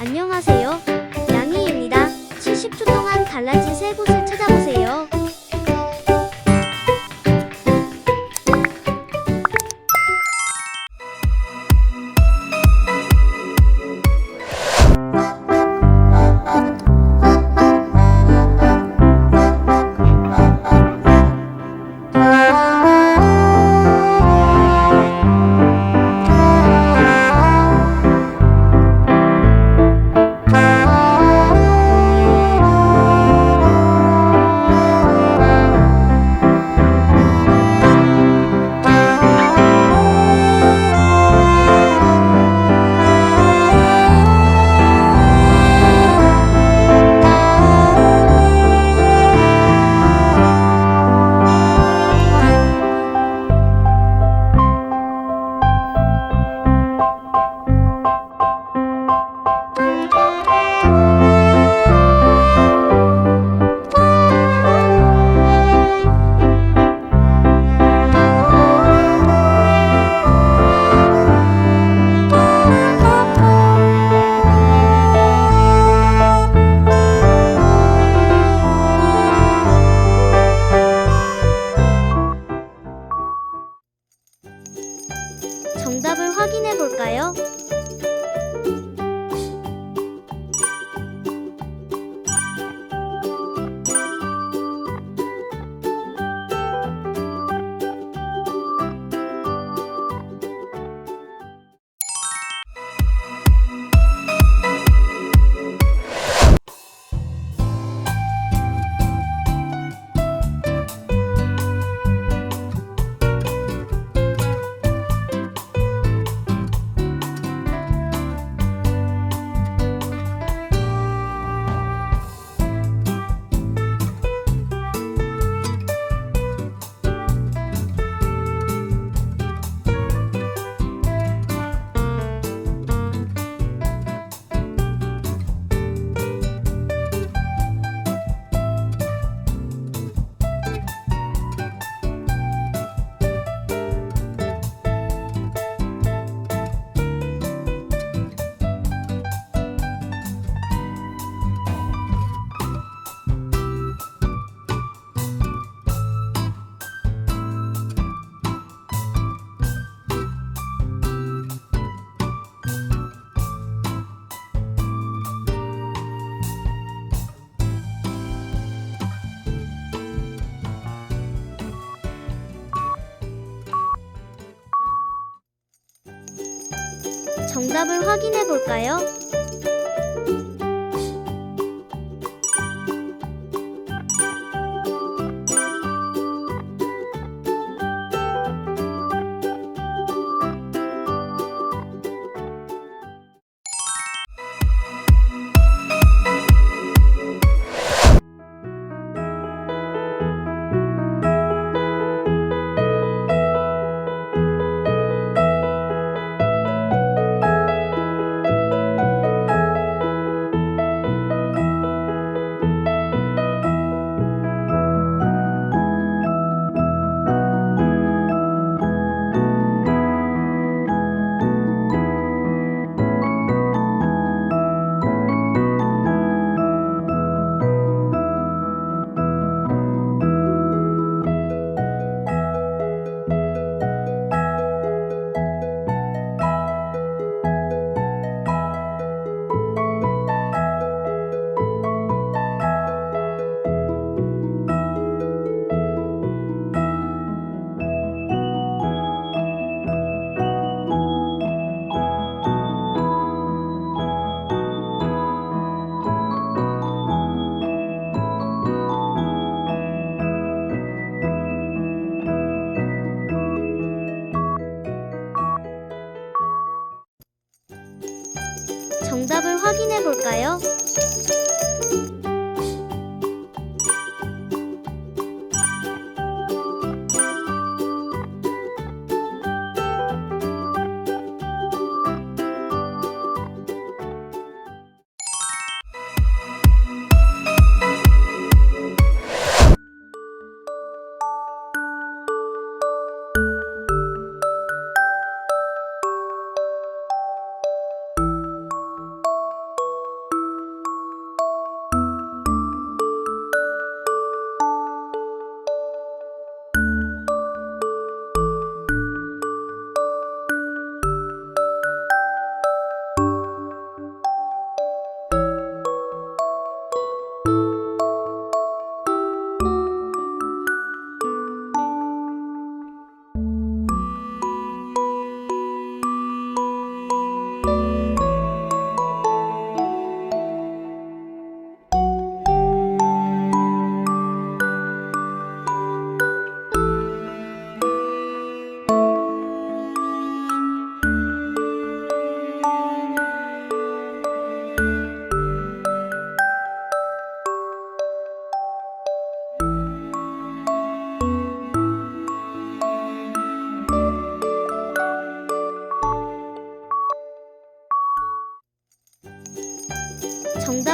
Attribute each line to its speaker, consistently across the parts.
Speaker 1: 안녕하세요. 양이입니다. 70초 동안 달라진 세 곳을 찾아보세요. 정답을 확인해 볼까요?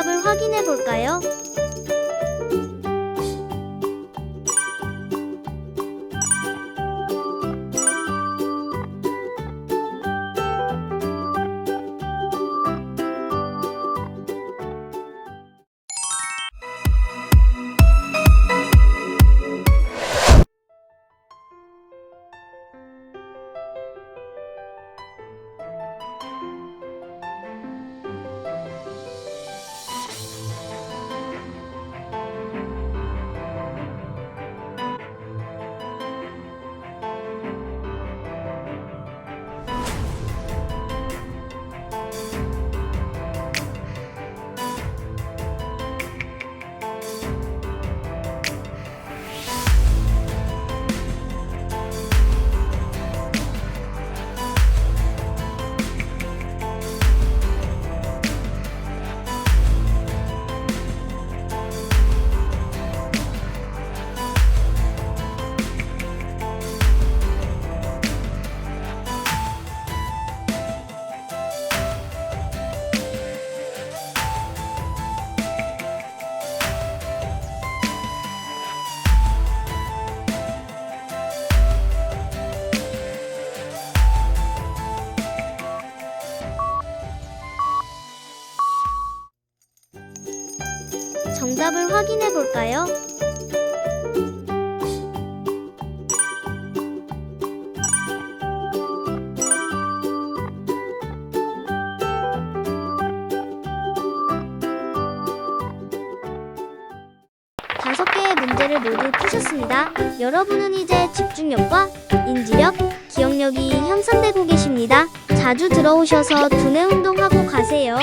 Speaker 1: 정답을 확인해 볼까요? 정답을 확인해 볼까요? 다섯 개의 문제를 모두 푸셨습니다. 여러분은 이제 집중력과 인지력, 기억력이 향상되고 계십니다. 자주 들어오셔서 두뇌 운동하고 가세요.